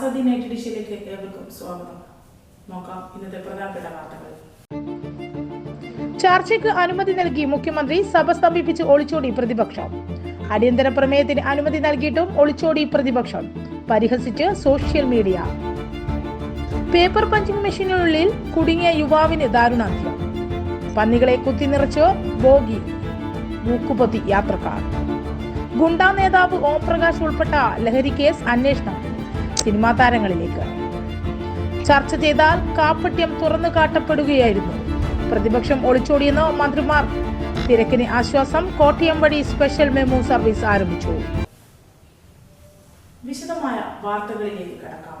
Azadi night ഡിഷിലേക്ക് ഏവർക്കും സ്വാഗതം. നോക്കാം ഇന്നത്തെ പ്രധാനപ്പെട്ട വാർത്തകൾ. ചർച്ചയ്ക്ക് അനുമതി നൽകി മുഖ്യമന്ത്രി സഭ സ്തംഭിപ്പിച്ച് ഒളിച്ചോടി പ്രതിപക്ഷം. അടിയന്തര പ്രമേയത്തിന് അനുമതി നൽകിയിട്ടും ഒളിച്ചോടി പ്രതിപക്ഷം. പരിഹസിച്ച് സോഷ്യൽ മീഡിയ. പേപ്പർ പഞ്ചിംഗ് മെഷീനുള്ളിൽ കുടുങ്ങിയ യുവാവിന് ദാരുണാന്ത്യം. പന്നികളെ കുത്തിനിറച്ച് ബോഗി. മൂക്കുപൊത്തി യാത്രക്കാർ. ഗുണ്ടാ നേതാവ് ഓം പ്രകാശ് ഉൾപ്പെട്ട ലഹരി കേസ് അന്വേഷണം. സിനിമാ താരങ്ങളിലേക്ക്. ചർച്ച ചെയ്താൽ കാപ്പട്യം തുറന്നു കാട്ടപ്പെടുകയായിരുന്നു. പ്രതിപക്ഷം ഒളിച്ചോടിയെന്ന് മന്ത്രിമാർ. തിരക്കിന് ആശ്വാസം കോട്ടയം വഴി സ്പെഷ്യൽ മെമു സർവീസ് ആരംഭിച്ചു. വിശദമായ വാർത്തകളിലേക്ക് കടക്കാം.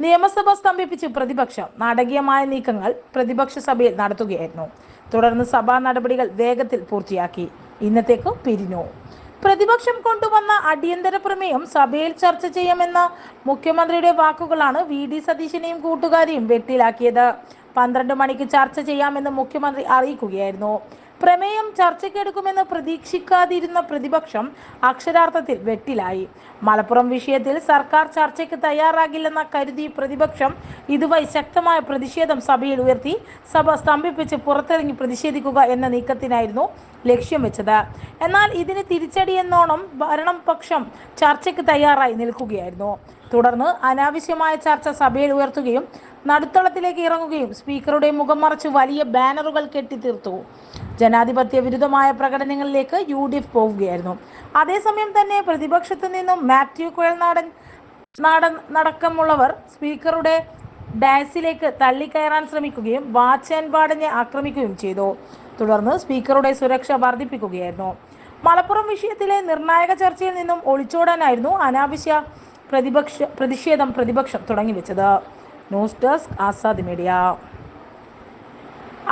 നിയമസഭ സ്തംഭിപ്പിച്ച് പ്രതിപക്ഷം നാടകീയമായ നീക്കങ്ങൾ പ്രതിപക്ഷ സഭയിൽ നടത്തുകയായിരുന്നു. തുടർന്ന് സഭാ നടപടികൾ വേഗത്തിൽ പൂർത്തിയാക്കി. ഇന്നത്തേക്ക് പിരിഞ്ഞു. പ്രതിപക്ഷം കൊണ്ടുവന്ന അടിയന്തര പ്രമേയം സഭയിൽ ചർച്ച ചെയ്യാമെന്ന മുഖ്യമന്ത്രിയുടെ വാക്കുകളാണ് വി ഡി സതീശനെയും കൂട്ടുകാരെയും വെട്ടിലാക്കിയത്. പന്ത്രണ്ട് മണിക്ക് ചർച്ച ചെയ്യാമെന്ന് മുഖ്യമന്ത്രി അറിയിക്കുകയായിരുന്നു. പ്രമേയം ചർച്ചയ്ക്കെടുക്കുമെന്ന് പ്രതീക്ഷിക്കാതിരുന്ന പ്രതിപക്ഷം അക്ഷരാർത്ഥത്തിൽ വെട്ടിലായി. മലപ്പുറം വിഷയത്തിൽ സർക്കാർ ചർച്ചയ്ക്ക് തയ്യാറാകില്ലെന്ന കരുതി പ്രതിപക്ഷം ഇതുവഴി ശക്തമായ പ്രതിഷേധം സഭയിൽ ഉയർത്തി സഭ സ്തംഭിപ്പിച്ച് പുറത്തിറങ്ങി പ്രതിഷേധിക്കുക എന്ന നീക്കത്തിനായിരുന്നു ലക്ഷ്യം വെച്ചത്. എന്നാൽ ഇതിന് തിരിച്ചടിയെന്നോണം ഭരണം പക്ഷം ചർച്ചയ്ക്ക് തയ്യാറായി നിൽക്കുകയായിരുന്നു. തുടർന്ന് അനാവശ്യമായ ചർച്ച സഭയിൽ ഉയർത്തുകയും നടുത്തളത്തിലേക്ക് ഇറങ്ങുകയും സ്പീക്കറുടെ മുഖം മറച്ച് വലിയ ബാനറുകൾ കെട്ടിത്തീർത്തു. ജനാധിപത്യ വിരുദ്ധമായ പ്രകടനങ്ങളിലേക്ക് യു ഡി എഫ് പോവുകയായിരുന്നു. അതേസമയം തന്നെ പ്രതിപക്ഷത്തു നിന്നും മാത്യു കുഴൽനാടൻ നാടൻ നടക്കമുള്ളവർ സ്പീക്കറുടെ ഡാസിലേക്ക് തള്ളിക്കയറാൻ ശ്രമിക്കുകയും വാച്ച് ആൻഡ് വാർഡിനെ ആക്രമിക്കുകയും ചെയ്തു. തുടർന്ന് സ്പീക്കറുടെ സുരക്ഷ വർദ്ധിപ്പിക്കുകയായിരുന്നു. മലപ്പുറം വിഷയത്തിലെ നിർണായക ചർച്ചയിൽ നിന്നും ഒളിച്ചോടാനായിരുന്നു അനാവശ്യ പ്രതിപക്ഷ പ്രതിഷേധം പ്രതിപക്ഷം തുടങ്ങിവെച്ചത്. News desk Azad media.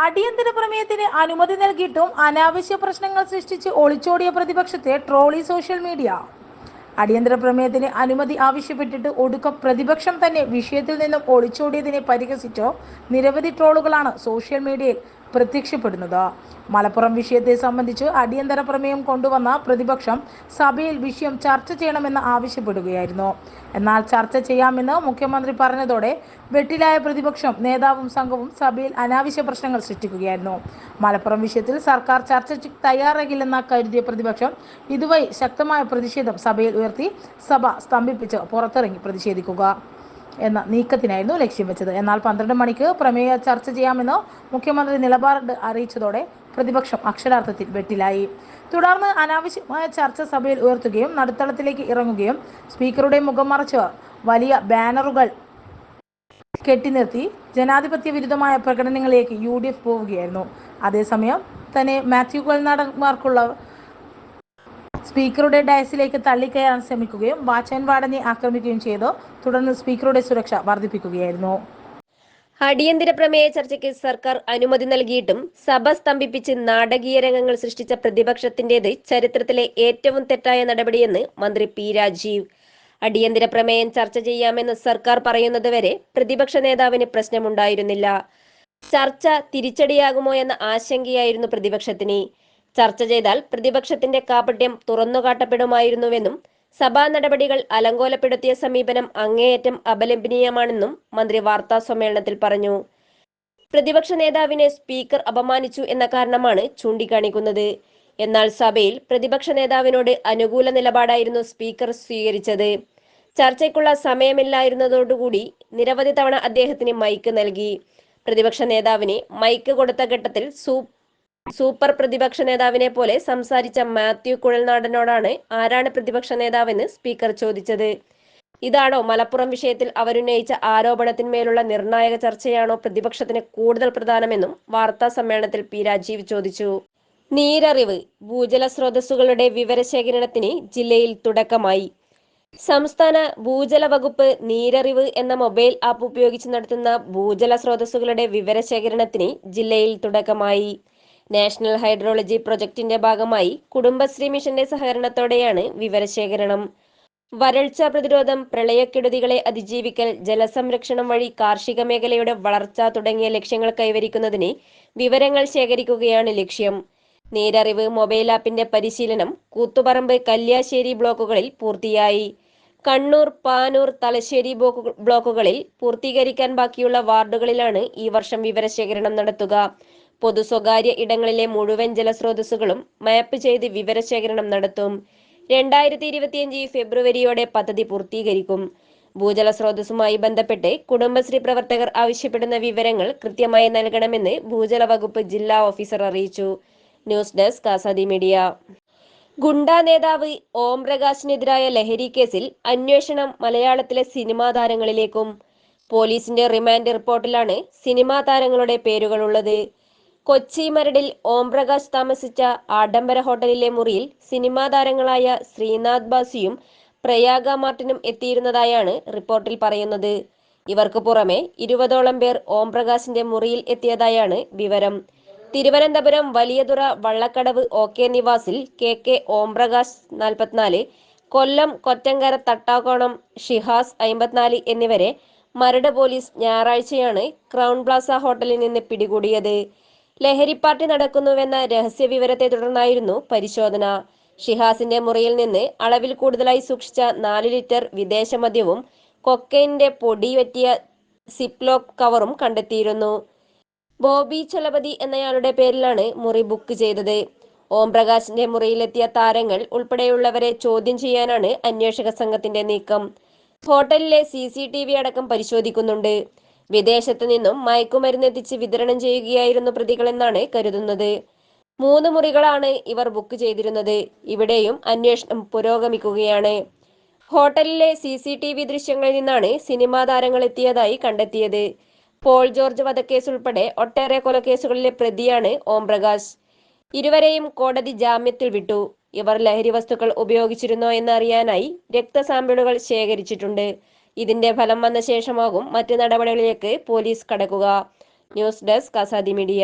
അടിയന്തര പ്രമേയത്തിന് അനുമതി നൽകിയിട്ടും അനാവശ്യ പ്രശ്നങ്ങൾ സൃഷ്ടിച്ച് ഒളിച്ചോടിയ പ്രതിപക്ഷത്തെ ട്രോളി സോഷ്യൽ മീഡിയ. അടിയന്തര പ്രമേയത്തിന് അനുമതി ആവശ്യപ്പെട്ടിട്ട് ഒടുക്കം പ്രതിപക്ഷം തന്നെ വിഷയത്തിൽ നിന്നും ഒളിച്ചോടിയതിനെ പരിഹസിച്ചോ നിരവധി ട്രോളുകളാണ് സോഷ്യൽ മീഡിയയിൽ പ്രത്യക്ഷപ്പെടുന്നത്. മലപ്പുറം വിഷയത്തെ സംബന്ധിച്ച് അടിയന്തര പ്രമേയം കൊണ്ടുവന്ന പ്രതിപക്ഷം സഭയിൽ വിഷയം ചർച്ച ചെയ്യണമെന്ന് ആവശ്യപ്പെടുകയായിരുന്നു. എന്നാൽ ചർച്ച ചെയ്യാമെന്ന് മുഖ്യമന്ത്രി പറഞ്ഞതോടെ വെട്ടിലായ പ്രതിപക്ഷം നേതാവും സംഘവും സഭയിൽ അനാവശ്യ പ്രശ്നങ്ങൾ സൃഷ്ടിക്കുകയായിരുന്നു. മലപ്പുറം വിഷയത്തിൽ സർക്കാർ ചർച്ചയ്ക്ക് തയ്യാറാകില്ലെന്ന കരുതിയ പ്രതിപക്ഷം ഇതുവഴി ശക്തമായ പ്രതിഷേധം സഭയിൽ ഉയർത്തി സഭ സ്തംഭിപ്പിച്ച് പുറത്തിറങ്ങി പ്രതിഷേധിക്കുക. എന്ന നീക്കത്തിനായിരുന്നു ലക്ഷ്യം വെച്ചത്. എന്നാൽ പന്ത്രണ്ട് മണിക്ക് പ്രമേയ ചർച്ച ചെയ്യാമെന്ന് മുഖ്യമന്ത്രി നിലപാട് അറിയിച്ചതോടെ പ്രതിപക്ഷം അക്ഷരാർത്ഥത്തിൽ വെട്ടിലായി. തുടർന്ന് അനാവശ്യമായ ചർച്ച സഭയിൽ ഉയർത്തുകയും നടുത്തളത്തിലേക്ക് ഇറങ്ങുകയും സ്പീക്കറുടെ മുഖം മറച്ച് വലിയ ബാനറുകൾ കെട്ടിനിർത്തി ജനാധിപത്യ വിരുദ്ധമായ പ്രകടനങ്ങളിലേക്ക് യു ഡി എഫ് പോവുകയായിരുന്നു. അതേസമയം തന്നെ മാത്യു കൊൽനാടന്മാർക്കുള്ള സ്പീക്കറുടെ ഡയസിലേക്ക് തള്ളിക്കയറാൻ ശ്രമിക്കുകയും വാച്ച് ആൻഡ് വാർഡനെ ആക്രമിക്കുകയും ചെയ്തു. തുടർന്ന് സ്പീക്കറുടെ സുരക്ഷ വർദ്ധിപ്പിക്കുകയായിരുന്നു. അടിയന്തര പ്രമേയ ചർച്ചയ്ക്ക് സർക്കാർ അനുമതി നൽകിയിട്ടും സഭ സ്തംഭിപ്പിച്ച് നാടകീയ രംഗങ്ങൾ സൃഷ്ടിച്ച പ്രതിപക്ഷത്തിന്റേത് ചരിത്രത്തിലെ ഏറ്റവും തെറ്റായ നടപടിയെന്ന് മന്ത്രി പി രാജീവ്. അടിയന്തര പ്രമേയം ചർച്ച ചെയ്യാമെന്ന് സർക്കാർ പറയുന്നതുവരെ പ്രതിപക്ഷ നേതാവിന് പ്രശ്നമുണ്ടായിരുന്നില്ല. ചർച്ച തിരിച്ചടിയാകുമോ എന്ന ആശങ്കയായിരുന്നു പ്രതിപക്ഷത്തിന്. ചർച്ച ചെയ്താൽ പ്രതിപക്ഷത്തിന്റെ കാപട്യം തുറന്നുകാട്ടപ്പെടുമായിരുന്നുവെന്നും സഭാ നടപടികൾ അലങ്കോലപ്പെടുത്തിയ സമീപനം അങ്ങേയറ്റം അപലപനീയമാണെന്നും മന്ത്രി വാർത്താ സമ്മേളനത്തിൽ പറഞ്ഞു. പ്രതിപക്ഷ നേതാവിനെ സ്പീക്കർ അപമാനിച്ചു എന്ന കാരണമാണ് ചൂണ്ടിക്കാണിക്കുന്നത്. എന്നാൽ സഭയിൽ പ്രതിപക്ഷ നേതാവിനോട് അനുകൂല നിലപാടായിരുന്നു സ്പീക്കർ സ്വീകരിച്ചത്. ചർച്ചയ്ക്കുള്ള സമയമില്ലായിരുന്നതോടുകൂടി നിരവധി തവണ അദ്ദേഹത്തിന് മൈക്ക് നൽകി. പ്രതിപക്ഷ നേതാവിന് മൈക്ക് കൊടുത്ത ഘട്ടത്തിൽ സൂ സൂപ്പർ പ്രതിപക്ഷ നേതാവിനെ പോലെ സംസാരിച്ച മാത്യു കുഴൽനാടനോടാണ് ആരാണ് പ്രതിപക്ഷ നേതാവെന്ന് സ്പീക്കർ ചോദിച്ചത്. ഇതാണോ മലപ്പുറം വിഷയത്തിൽ അവരുന്നയിച്ച ആരോപണത്തിന്മേലുള്ള നിർണായക ചർച്ചയാണോ പ്രതിപക്ഷത്തിന് കൂടുതൽ പ്രധാനമെന്നും വാർത്താ സമ്മേളനത്തിൽ പി രാജീവ് ചോദിച്ചു. നീരറിവ് ഭൂജല സ്രോതസ്സുകളുടെ വിവരശേഖരണത്തിന് ജില്ലയിൽ തുടക്കമായി. സംസ്ഥാന ഭൂജല വകുപ്പ് നീരറിവ് എന്ന മൊബൈൽ ആപ്പ് ഉപയോഗിച്ച് നടത്തുന്ന ഭൂജല സ്രോതസ്സുകളുടെ വിവരശേഖരണത്തിന് ജില്ലയിൽ തുടക്കമായി. നാഷണൽ ഹൈഡ്രോളജി പ്രൊജക്ടിന്റെ ഭാഗമായി കുടുംബശ്രീ മിഷന്റെ സഹകരണത്തോടെയാണ് വിവരശേഖരണം. വരൾച്ച പ്രതിരോധം പ്രളയക്കെടുതികളെ അതിജീവിക്കൽ ജലസംരക്ഷണം വഴി കാർഷിക മേഖലയുടെ വളർച്ച തുടങ്ങിയ ലക്ഷ്യങ്ങൾ കൈവരിക്കുന്നതിന് വിവരങ്ങൾ ശേഖരിക്കുകയാണ് ലക്ഷ്യം. നേരറിവ് മൊബൈൽ ആപ്പിന്റെ പരിശീലനം കൂത്തുപറമ്പ് കല്യാശ്ശേരി ബ്ലോക്കുകളിൽ പൂർത്തിയായി. കണ്ണൂർ പാനൂർ തലശ്ശേരി ബ്ലോക്കുകളിൽ പൂർത്തീകരിക്കാൻ ബാക്കിയുള്ള വാർഡുകളിലാണ് ഈ വർഷം വിവരശേഖരണം നടത്തുക. പൊതു സ്വകാര്യ ഇടങ്ങളിലെ മുഴുവൻ ജലസ്രോതസ്സുകളും മാപ്പ് ചെയ്ത് വിവരശേഖരണം നടത്തും. രണ്ടായിരത്തി ഇരുപത്തിയഞ്ച് ഫെബ്രുവരിയോടെ പദ്ധതി പൂർത്തീകരിക്കും. ഭൂജല സ്രോതസ്സുമായി ബന്ധപ്പെട്ട് കുടുംബശ്രീ പ്രവർത്തകർ ആവശ്യപ്പെടുന്ന വിവരങ്ങൾ കൃത്യമായി നൽകണമെന്ന് ഭൂജല വകുപ്പ് ജില്ലാ ഓഫീസർ അറിയിച്ചു. News desk Azadi media. ഗുണ്ടാ നേതാവ് ഓം പ്രകാശിനെതിരായ ലഹരി കേസിൽ അന്വേഷണം മലയാളത്തിലെ സിനിമാ താരങ്ങളിലേക്കും. പോലീസിന്റെ റിമാൻഡ് റിപ്പോർട്ടിലാണ് സിനിമാ താരങ്ങളുടെ പേരുകളുള്ളത് കൊച്ചി മരടിൽ ഓംപ്രകാശ് താമസിച്ച ആഡംബര ഹോട്ടലിലെ മുറിയിൽ സിനിമാ താരങ്ങളായ ശ്രീനാഥ് ബാസിയും പ്രയാഗ മാർട്ടിനും എത്തിയിരുന്നതായാണ് റിപ്പോർട്ടിൽ പറയുന്നത്. ഇവർക്ക് പുറമെ ഇരുപതോളം പേർ ഓംപ്രകാശിന്റെ മുറിയിൽ എത്തിയതായാണ് വിവരം. തിരുവനന്തപുരം വലിയതുറ വള്ളക്കടവ് ഒ കെ നിവാസിൽ കെ കെ ഓംപ്രകാശ് നാൽപ്പത്തിനാല് കൊല്ലം കൊറ്റങ്കര തട്ടാക്കോണം ഷിഹാസ് അമ്പത്തിനാല് എന്നിവരെ മരട് പോലീസ് ഞായറാഴ്ചയാണ് ക്രൗൺ പ്ലാസ ഹോട്ടലിൽ നിന്ന് പിടികൂടിയത്. ലഹരി പാർട്ടി നടക്കുന്നുവെന്ന രഹസ്യ വിവരത്തെ തുടർന്നായിരുന്നു പരിശോധന. ഷിഹാസിന്റെ മുറിയിൽ നിന്ന് അളവിൽ കൂടുതലായി സൂക്ഷിച്ച നാല് ലിറ്റർ വിദേശ മദ്യവും കൊക്കൈനിന്റെ പൊടി പറ്റിയ സിപ്ലോക്ക് കവറും കണ്ടെത്തിയിരുന്നു. ബോബി ചലപതി എന്നയാളുടെ പേരിലാണ് മുറി ബുക്ക് ചെയ്തത്. ഓം പ്രകാശിന്റെ മുറിയിലെത്തിയ താരങ്ങൾ ഉൾപ്പെടെയുള്ളവരെ ചോദ്യം ചെയ്യാനാണ് അന്വേഷക സംഘത്തിന്റെ നീക്കം. ഹോട്ടലിലെ സി അടക്കം പരിശോധിക്കുന്നുണ്ട്. വിദേശത്ത് നിന്നും മയക്കുമരുന്ന് എത്തിച്ച് വിതരണം ചെയ്യുകയായിരുന്നു പ്രതികളെന്നാണ് കരുതുന്നത്. മൂന്ന് മുറികളാണ് ഇവർ ബുക്ക് ചെയ്തിരുന്നത്. ഇവിടെയും അന്വേഷണം പുരോഗമിക്കുകയാണ്. ഹോട്ടലിലെ സി സി ടി വി ദൃശ്യങ്ങളിൽ നിന്നാണ് സിനിമാ താരങ്ങൾ എത്തിയതായി കണ്ടെത്തിയത്. പോൾ ജോർജ് വധക്കേസ് ഉൾപ്പെടെ ഒട്ടേറെ കൊലക്കേസുകളിലെ പ്രതിയാണ് ഓം പ്രകാശ്. ഇരുവരെയും കോടതി ജാമ്യത്തിൽ വിട്ടു. ഇവർ ലഹരി വസ്തുക്കൾ ഉപയോഗിച്ചിരുന്നോ എന്നറിയാനായി രക്തസാമ്പിളുകൾ ശേഖരിച്ചിട്ടുണ്ട്. ഇതിന്റെ ഫലം വന്ന ശേഷമാകും മറ്റ് നടപടികളിലേക്ക് പോലീസ് കടക്കുക. News desk Azadi media.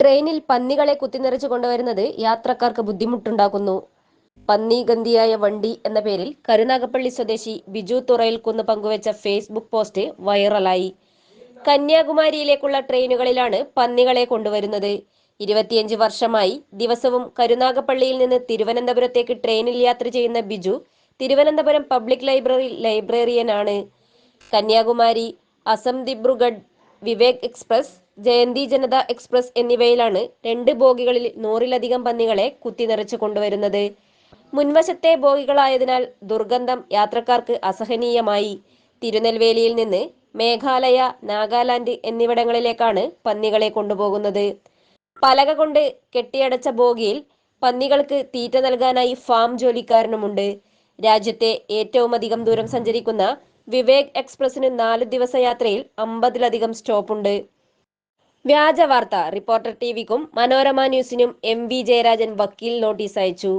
ട്രെയിനിൽ പന്നികളെ കുത്തിനിറച്ചു കൊണ്ടുവരുന്നത് യാത്രക്കാർക്ക് ബുദ്ധിമുട്ടുണ്ടാക്കുന്നു. പന്നി ഗന്ധിയായ വണ്ടി എന്ന പേരിൽ കരുനാഗപ്പള്ളി സ്വദേശി ബിജു തുറയിൽ കുന്ന് പങ്കുവച്ച ഫേസ്ബുക്ക് പോസ്റ്റ് വൈറലായി. കന്യാകുമാരിയിലേക്കുള്ള ട്രെയിനുകളിലാണ് പന്നികളെ കൊണ്ടുവരുന്നത്. ഇരുപത്തിയഞ്ച് വർഷമായി ദിവസവും കരുനാഗപ്പള്ളിയിൽ നിന്ന് തിരുവനന്തപുരത്തേക്ക് ട്രെയിനിൽ യാത്ര ചെയ്യുന്ന ബിജു തിരുവനന്തപുരം പബ്ലിക് ലൈബ്രറി ലൈബ്രേറിയനാണ്. കന്യാകുമാരി അസം ദിബ്രുഗഡ് വിവേക് എക്സ്പ്രസ് ജയന്തി ജനത എക്സ്പ്രസ് എന്നിവയിലാണ് രണ്ട് ബോഗികളിൽ നൂറിലധികം പന്നികളെ കുത്തിനിറച്ച് കൊണ്ടുവരുന്നത്. മുൻവശത്തെ ബോഗികളായതിനാൽ ദുർഗന്ധം യാത്രക്കാർക്ക് അസഹനീയമായി. തിരുനെൽവേലിയിൽ നിന്ന് മേഘാലയ നാഗാലാൻഡ് എന്നിവിടങ്ങളിലേക്കാണ് പന്നികളെ കൊണ്ടുപോകുന്നത്. പലക കൊണ്ട് കെട്ടിയടച്ച ബോഗിയിൽ പന്നികൾക്ക് തീറ്റ നൽകാനായി ഫാം ജോലിക്കാരനുമുണ്ട്. രാജ്യത്തെ ഏറ്റവുമധികം ദൂരം സഞ്ചരിക്കുന്ന വിവേക് എക്സ്പ്രസിന് നാല് ദിവസ യാത്രയിൽ അമ്പതിലധികം സ്റ്റോപ്പുണ്ട്. വ്യാജ വാർത്ത റിപ്പോർട്ടർ ടിവിക്കും മനോരമ ന്യൂസിനും എം വി ജയരാജൻ വക്കീൽ നോട്ടീസ് അയച്ചു.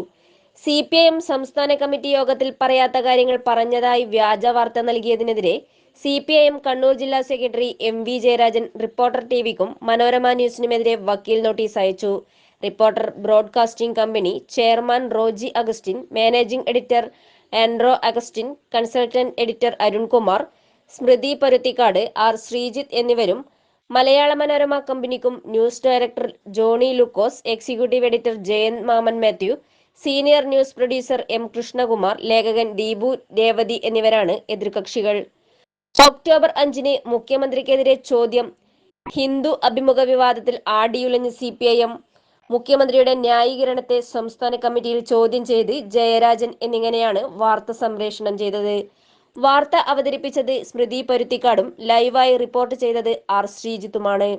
സി പി ഐ എം സംസ്ഥാന കമ്മിറ്റി യോഗത്തിൽ പറയാത്ത കാര്യങ്ങൾ പറഞ്ഞതായി വ്യാജ വാർത്ത നൽകിയതിനെതിരെ C P I M Kannur ജില്ലാ secretary M V Jayarajan reporter ടിവിക്കും Manorama ന്യൂസിനുമെതിരെ വക്കീൽ നോട്ടീസ് അയച്ചു. Reporter broadcasting company chairman Roji Augustine managing editor Andro Augustine consultant editor Arunkumar Smruthy Paruthikkad R Sreejith എന്നിവരും മലയാള മനോരമ കമ്പനിക്കും news director Johnny Lukose executive editor Jayant Mammen Mathew senior news producer M Krishnakumar ലേഖകൻ ദീപു രേവതി എന്നിവരാണ് എതിർകക്ഷികൾ. October അഞ്ചിന് മുഖ്യമന്ത്രിക്കെതിരെ ചോദ്യം ഹിന്ദു അഭിമുഖ വിവാദത്തിൽ ആടിയുലഞ്ഞ് സി പി ഐ എം മുഖ്യമന്ത്രിയുടെ ന്യായീകരണത്തെ സംസ്ഥാന കമ്മിറ്റിയിൽ ചോദ്യം ചെയ്ത് ജയരാജൻ എന്നിങ്ങനെയാണ് വാർത്ത സംപ്രേഷണം ചെയ്തത്. വാർത്ത അവതരിപ്പിച്ചത് സ്മൃതി പരുത്തിക്കാടും ലൈവായി റിപ്പോർട്ട് ചെയ്തത് ആർ ശ്രീജിത്തുമാണ്.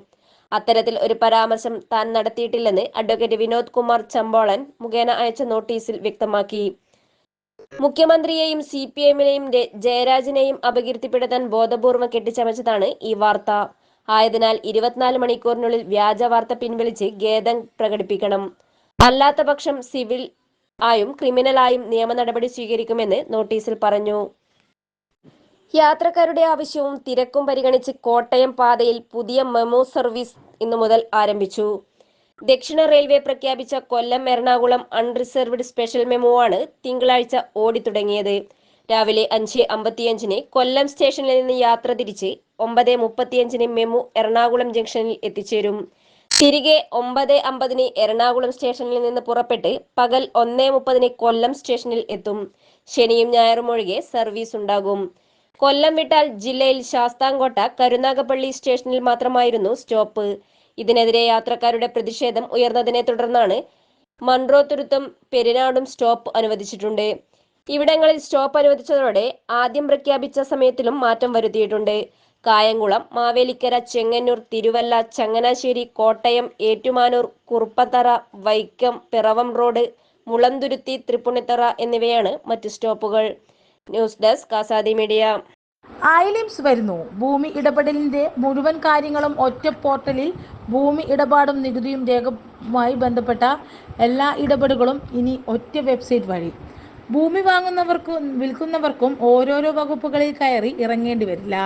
അത്തരത്തിൽ ഒരു പരാമർശം താൻ നടത്തിയിട്ടില്ലെന്ന് അഡ്വക്കേറ്റ് വിനോദ് കുമാർ ചമ്പോളൻ മുഖേന അയച്ച നോട്ടീസിൽ വ്യക്തമാക്കി. മുഖ്യമന്ത്രിയെയും സി പി എമ്മിനെയും ജയരാജനെയും അപകീർത്തിപ്പെടുത്താൻ ബോധപൂർവം കെട്ടിച്ചമച്ചതാണ് ഈ വാർത്ത. ആയതിനാൽ ഇരുപത്തിനാല് മണിക്കൂറിനുള്ളിൽ വ്യാജ വാർത്ത പിൻവലിച്ച് ഖേദം പ്രകടിപ്പിക്കണം. അല്ലാത്തപക്ഷം സിവിൽ ആയും ക്രിമിനലായും നിയമ നടപടി സ്വീകരിക്കുമെന്ന് നോട്ടീസിൽ പറഞ്ഞു. യാത്രക്കാരുടെ ആവശ്യവും തിരക്കും പരിഗണിച്ച് കോട്ടയം പാതയിൽ പുതിയ മെമോ സർവീസ് ഇന്നു മുതൽ ആരംഭിച്ചു. ദക്ഷിണ റെയിൽവേ പ്രഖ്യാപിച്ച Kollam Ernakulam unreserved special MEMU ആണ് തിങ്കളാഴ്ച ഓടിത്തുടങ്ങിയത്. രാവിലെ അഞ്ച് അമ്പത്തിയഞ്ചിന് കൊല്ലം സ്റ്റേഷനിൽ നിന്ന് യാത്ര തിരിച്ച് ഒമ്പത് മുപ്പത്തിയഞ്ചിന് മെമു എറണാകുളം ജംഗ്ഷനിൽ എത്തിച്ചേരും. തിരികെ ഒമ്പത് അമ്പതിന് എറണാകുളം സ്റ്റേഷനിൽ നിന്ന് പുറപ്പെട്ട് പകൽ ഒന്നേ മുപ്പതിന് കൊല്ലം സ്റ്റേഷനിൽ എത്തും. ശനിയും ഞായറും ഒഴികെ സർവീസ് ഉണ്ടാകും. കൊല്ലം വിട്ടാൽ ജില്ലയിൽ ശാസ്താംകോട്ട കരുനാഗപ്പള്ളി സ്റ്റേഷനിൽ മാത്രമായിരുന്നു സ്റ്റോപ്പ്. ഇതിനെതിരെ യാത്രക്കാരുടെ പ്രതിഷേധം ഉയർന്നതിനെ തുടർന്നാണ് മൺറോ തുരുത്തും പെരിനാടും സ്റ്റോപ്പ് അനുവദിച്ചിട്ടുണ്ട്. ഇവിടങ്ങളിൽ സ്റ്റോപ്പ് അനുവദിച്ചതോടെ ആദ്യം പ്രഖ്യാപിച്ച സമയത്തിലും മാറ്റം വരുത്തിയിട്ടുണ്ട്. കായംകുളം മാവേലിക്കര ചെങ്ങന്നൂർ തിരുവല്ല ചങ്ങനാശ്ശേരി കോട്ടയം ഏറ്റുമാനൂർ കുറുപ്പത്തറ വൈക്കം പിറവം റോഡ് മുളന്തുരുത്തി തൃപ്പുണിത്തറ എന്നിവയാണ് മറ്റ് സ്റ്റോപ്പുകൾ. News desk Azadi media. ILIMS വരുന്നു. ഭൂമി ഇടപെടലിന്റെ മുഴുവൻ കാര്യങ്ങളും ഒറ്റ പോർട്ടലിൽ ഭൂമി ഇടപാടും നികുതിയും രേഖയുമായി ബന്ധപ്പെട്ട എല്ലാ ഇടപെടലുകളും ഇനി ഒറ്റ വെബ്സൈറ്റ് വഴി. ഭൂമി വാങ്ങുന്നവർക്കും വിൽക്കുന്നവർക്കും ഓരോരോ വകുപ്പുകളിൽ കയറി ഇറങ്ങേണ്ടി വരില്ല.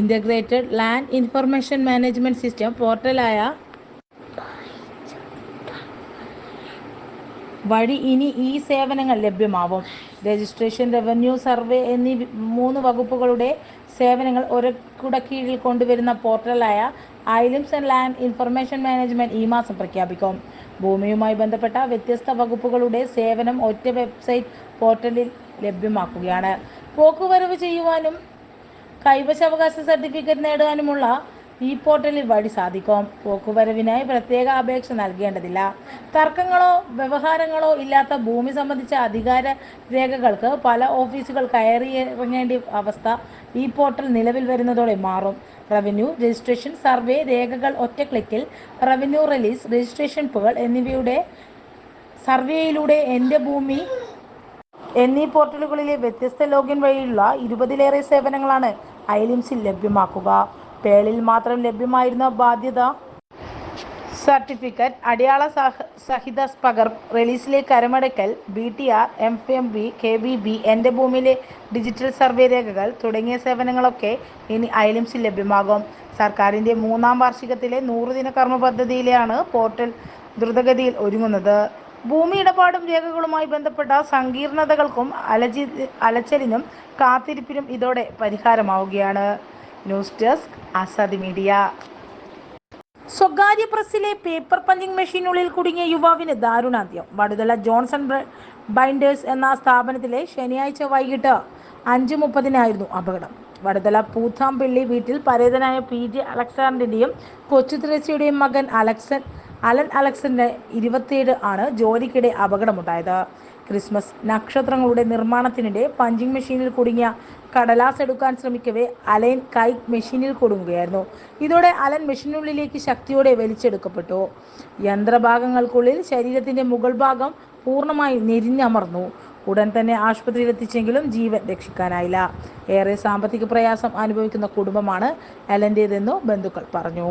Integrated land information management system പോർട്ടലായ വഴി ഇനി ഈ സേവനങ്ങൾ ലഭ്യമാവും. രജിസ്ട്രേഷൻ റവന്യൂ സർവേ എന്നീ മൂന്ന് വകുപ്പുകളുടെ സേവനങ്ങൾ ഒരക്കുട കീഴിൽ കൊണ്ടുവരുന്ന പോർട്ടലായ ILIMS and land information management ഈ മാസം പ്രഖ്യാപിക്കും. ഭൂമിയുമായി ബന്ധപ്പെട്ട വ്യത്യസ്ത വകുപ്പുകളുടെ സേവനം ഒറ്റ വെബ്സൈറ്റ് പോർട്ടലിൽ ലഭ്യമാക്കുകയാണ്. പോക്കുവരവ് ചെയ്യുവാനും കൈവശാവകാശ സർട്ടിഫിക്കറ്റ് നേടാനുമുള്ള ഈ പോർട്ടലിൽ വഴി സാധിക്കും. പോക്കുവരവിനായി പ്രത്യേക അപേക്ഷ നൽകേണ്ടതില്ല. തർക്കങ്ങളോ വ്യവഹാരങ്ങളോ ഇല്ലാത്ത ഭൂമി സംബന്ധിച്ച അധികാര രേഖകൾക്ക് പല ഓഫീസുകൾ കയറിയിറങ്ങേണ്ട അവസ്ഥ ഈ പോർട്ടൽ നിലവിൽ വരുന്നതോടെ മാറും. റവന്യൂ രജിസ്ട്രേഷൻ സർവേ രേഖകൾ ഒറ്റ ക്ലിക്കിൽ റവന്യൂ റിലീസ് രജിസ്ട്രേഷൻ പുകൾ എന്നിവയുടെ സർവേയിലൂടെ എന്റെ ഭൂമി എന്നീ പോർട്ടലുകളിലെ വ്യത്യസ്ത ലോഗിൻ വഴിയുള്ള ഇരുപതിലേറെ സേവനങ്ങളാണ് ഐലിംസിൽ ലഭ്യമാക്കുക. പേളിൽ മാത്രം ലഭ്യമായിരുന്ന ബാധ്യത. സർട്ടിഫിക്കറ്റ് അടയാള സഹ സഹിത പകർപ്പ് റിലീസിലെ കരമടക്കൽ B T R M M B K B B എന്റെ ഭൂമിയിലെ ഡിജിറ്റൽ സർവേ രേഖകൾ തുടങ്ങിയ സേവനങ്ങളൊക്കെ ഇനി ഐലിംസിൽ ലഭ്യമാകും. സർക്കാരിന്റെ മൂന്നാം വാർഷികത്തിലെ നൂറുദിന കർമ്മ പദ്ധതിയിലാണ് പോർട്ടൽ ദ്രുതഗതിയിൽ ഒരുങ്ങുന്നത്. ഭൂമി ഇടപാടും രേഖകളുമായി ബന്ധപ്പെട്ട സങ്കീർണതകൾക്കും അലചി അലച്ചലിനും കാത്തിരിപ്പിനും ഇതോടെ പരിഹാരമാവുകയാണ്. News desk Azadi media. സ്വകാര്യ പ്രസ്സിലെ പേപ്പർ പഞ്ചിങ് മെഷീനുള്ളിൽ കുടുങ്ങിയ യുവാവിന് ദാരുണാന്ത്യം. വടുതല ജോൺസൺ ബൈൻഡേഴ്സ് എന്ന സ്ഥാപനത്തിലെ ശനിയാഴ്ച വൈകിട്ട് അഞ്ച് മുപ്പതിനായിരുന്നു അപകടം. വടുതല പൂത്താമ്പള്ളി വീട്ടിൽ പരേതനായ പി ജെ അലക്സാണ്ടറിന്റെയും കൊച്ചു തിരച്ചിയുടെയും മകൻ അലക്സൻ അലൻ അലക്സന്റെ ഇരുപത്തിയേഴ് ആണ് ജോലിക്കിടെ അപകടമുണ്ടായത്. ക്രിസ്മസ് നക്ഷത്രങ്ങളുടെ നിർമ്മാണത്തിനിടെ പഞ്ചിങ് മെഷീനിൽ കുടുങ്ങിയ കടലാസ് എടുക്കാൻ ശ്രമിക്കവേ അലൻ കൈ മെഷീനിൽ കൊടുങ്ങുകയായിരുന്നു. ഇതോടെ അലൻ മെഷീനുള്ളിലേക്ക് ശക്തിയോടെ വലിച്ചെടുക്കപ്പെട്ടു. യന്ത്രഭാഗങ്ങൾക്കുള്ളിൽ ശരീരത്തിന്റെ മുകൾ ഭാഗം പൂർണമായി ഞെരിഞ്ഞമർന്നു. ഉടൻ തന്നെ ആശുപത്രിയിൽ എത്തിച്ചെങ്കിലും ജീവൻ രക്ഷിക്കാനായില്ല. ഏറെ സാമ്പത്തിക പ്രയാസം അനുഭവിക്കുന്ന കുടുംബമാണ് അലന്റേതെന്നു ബന്ധുക്കൾ പറഞ്ഞു.